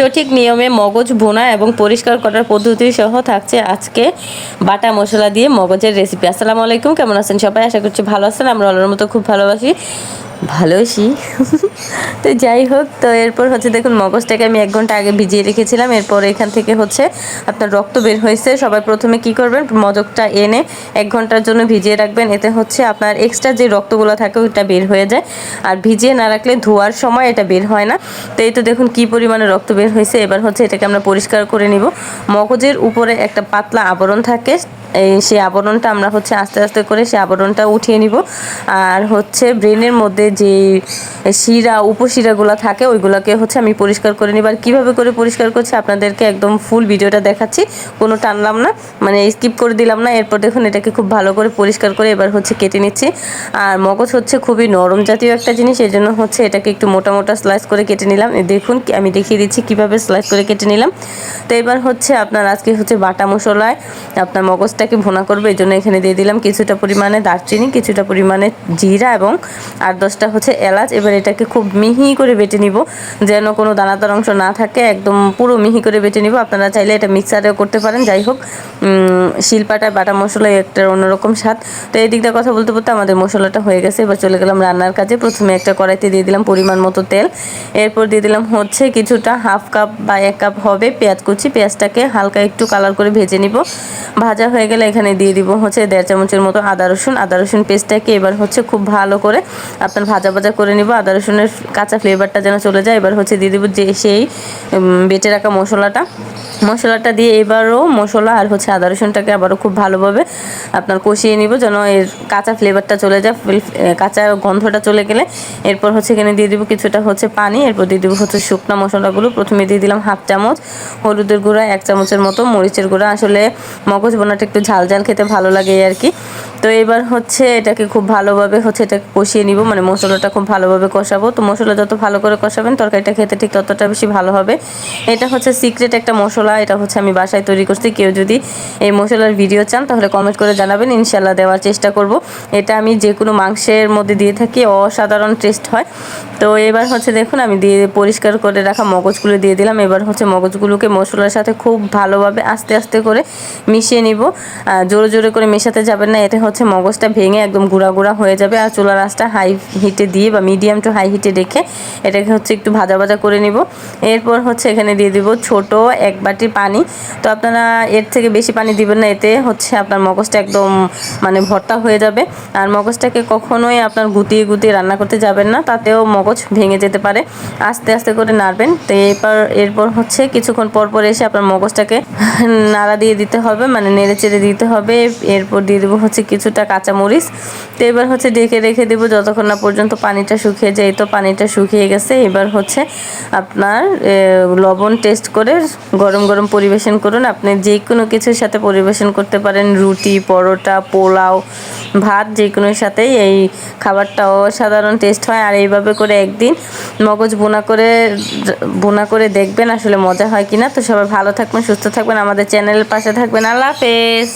সঠিক নিয়মে মগজ, ভুনা এবং পরিষ্কার করার পদ্ধতি সহ থাকছে আজকে বাটা মশলা দিয়ে মগজের রেসিপি আসসালামু আলাইকুম, কেমন আছেন সবাই? আশা করছি ভালো আছেন, আমরা আল্লাহর মতো খুব ভালোবাসি ভালোবাসি তো যাই হোক, তো এরপর হচ্ছে দেখুন, মগজটাকে আমি এক ঘণ্টা আগে ভিজিয়ে রেখেছিলাম। এরপর এখান থেকে হচ্ছে আপনার রক্ত বের হয়েছে। সবাই প্রথমে কি করবেন, মগজটা এনে এক ঘণ্টার জন্য ভিজিয়ে রাখবেন। এতে হচ্ছে আপনার এক্সট্রা যে রক্তগুলো থাকে, ওইটা বের হয়ে যায়। আর ভিজিয়ে না রাখলে ধোয়ার সময় এটা বের হয় না। তো এই তো দেখুন, কি পরিমাণে রক্ত বের হয়েছে। এবার হচ্ছে এটাকে আমরা পরিষ্কার করে নিব। মগজের উপরে একটা পাতলা আবরণ থাকে। এই সেই আবরণটা আমরা হচ্ছে আস্তে আস্তে করে সেই আবরণটা উঠিয়ে নিব। আর হচ্ছে ব্রেনের মধ্যে যে শিরা, উপশিরাগুলো থাকে, ওইগুলোকে হচ্ছে আমি পরিষ্কার করে নিব। আর কীভাবে করে পরিষ্কার করছি আপনাদেরকে একদম ফুল ভিডিওটা দেখাচ্ছি, কোনো টানলাম না মানে স্কিপ করে দিলাম না। এরপর দেখুন এটাকে খুব ভালো করে পরিষ্কার করে এবার হচ্ছে কেটে নিচ্ছি। আর মগজ হচ্ছে খুবই নরম জাতীয় একটা জিনিস, এই জন্য হচ্ছে এটাকে একটু মোটা মোটা স্লাইস করে কেটে নিলাম। দেখুন আমি দেখিয়ে দিচ্ছি কীভাবে স্লাইস করে কেটে নিলাম। তো এবার হচ্ছে আপনার আজকে হচ্ছে বাটা মশলায় আপনার মগজটাকে ভুনা করবে, এই জন্য এখানে দিয়ে দিলাম কিছুটা পরিমাণে দারচিনি, কিছুটা পরিমাণে জিরা এবং আট দশটা হচ্ছে এলাচ এবার এটাকে খুব মিহি করে বেটে নিব। যেন কোনো দানাদার অংশ না থাকে একদম পুরো মিহি করে বেটে নিব। আপনারা চাইলে এটা মিক্সারেও করতে পারেন যাই হোক। উম, শিলপাটায় বাটা মশলা একটা অন্যরকম স্বাদ। তো এই দিকটা কথা বলতে বলতে আমাদের মশলাটা হয়ে গেছে। এবার চলে গেলাম রান্নার কাজে। প্রথমে একটা কড়াইতে দিয়ে দিলাম পরিমাণ মতো তেল। এরপর দিয়ে দিলাম হচ্ছে কিছুটা হাফ কাপ বা এক কাপ হবে পেঁয়াজ কুচি। পেঁয়াজটাকে হালকা একটু কালার করে ভেজে নিব। ভাজা হয়ে গেলে এখানে দিয়ে দিব হচ্ছে দেড় চামচের মতো আদা রসুন। আদা রসুন পেস্টটাকে এবার হচ্ছে খুব ভালো করে আপনার ভাজা ভাজা করে নিব, আদা রসুনের কাঁচা ফ্লেভারটা যেন চলে যায়। এবার হচ্ছে দিয়ে দেবো যে সেই বেটে রাখা মশলাটা। মশলাটা দিয়ে এবারও মশলা আর হচ্ছে আদা রসুনটাকে আবারও খুব ভালোভাবে আপনার কষিয়ে নিব, যেন এর কাঁচা ফ্লেভারটা চলে যায় কাঁচা গন্ধটা চলে গেলে। এরপর হচ্ছে এখানে দিয়ে দিব কিছুটা হচ্ছে পানি, এরপর দিয়ে দিব হচ্ছে শুকনো মশলাগুলো। প্রথমে দিয়ে দিলাম হাফ চামচ হলুদের গুঁড়া, এক চামচের মতো মরিচের গুঁড়া। আসলে মগজ বোনাটা একটু ঝাল ঝাল খেতে ভালো লাগে আর কি। তো এবার হচ্ছে এটাকে খুব ভালোভাবে হচ্ছে এটা কষিয়ে নিব। মানে মশলাটা খুব ভালোভাবে কষাবো। তো মশলা যত ভালো করে কষাবেন, তরকারিটা খেতে ঠিক ততটা বেশি ভালো হবে। এটা হচ্ছে সিক্রেট একটা মশলা। এটা হচ্ছে আমি বাসায় তৈরি করছি। কেউ যদি এই মশলার ভিডিও চান, তাহলে কমেন্ট করে জানাবেন। ইনশাল্লাহ দেওয়ার চেষ্টা করব। এটা আমি যে কোনো মাংসের মধ্যে দিয়ে থাকি, অসাধারণ টেস্ট হয়। তো এবার হচ্ছে দেখুন, আমি দিয়ে পরিষ্কার করে রাখা মগজগুলো দিয়ে দিলাম। এবার হচ্ছে মগজগুলোকে মশলার সাথে খুব ভালোভাবে আস্তে আস্তে করে মিশিয়ে নিব। জোরে জোরে করে মেশাতে যাবেন না। এতে হচ্ছে মগজটা ভেঙে একদম গুঁড়া গুঁড়া হয়ে যাবে আর চুলার আঁচটা হাই হিটে দিয়ে বা মিডিয়াম টু হাই হিটে রেখে এটাকে হচ্ছে একটু ভাজা ভাজা করে নিব। এরপর হচ্ছে এখানে দিয়ে দিব ছোট এক বাটি পানি। তো আপনারা এর থেকে বেশি পানি দিবেন না, এতে হচ্ছে আপনার মগজটা একদম মানে ভর্তা হয়ে যাবে। আর মগজটাকে কখনোই আপনার গুটিয়ে গুটিয়ে রান্না করতে যাবেন না, তাতেও মগজ ভেঙে যেতে পারে। আস্তে আস্তে করে নাড়বেন। তো এরপর এরপর হচ্ছে কিছুক্ষণ পর পর এসে আপনার মগজটাকে নাড়া দিয়ে দিতে হবে মানে নেড়ে চেড়ে দিতে হবে। এরপর দিয়ে দেবো হচ্ছে কিছুটা কাঁচামরিচ। তো এবার হচ্ছে ডেকে রেখে দেবো যতক্ষণ না পর্যন্ত পানিটা শুকিয়ে যায়। তো পানিটা শুকিয়ে গেছে। এবার হচ্ছে আপনার লবণ টেস্ট করে গরম গরম পরিবেশন করুন। আপনি যে কোনো কিছুর সাথে পরিবেশন করতে পারেন। রুটি, পরোটা, পোলাও, ভাত যে কোনোর সাথেই এই খাবারটা অসাধারণ টেস্ট হয়। আর এইভাবে করে একদিন মগজ বোনা করে বোনা করে দেখবেন আসলে মজা হয় কিনা। তো সবাই ভালো থাকবেন, সুস্থ থাকবেন। আমাদের চ্যানেলের পাশে থাকবেন। আল্লাহ হাফেজ।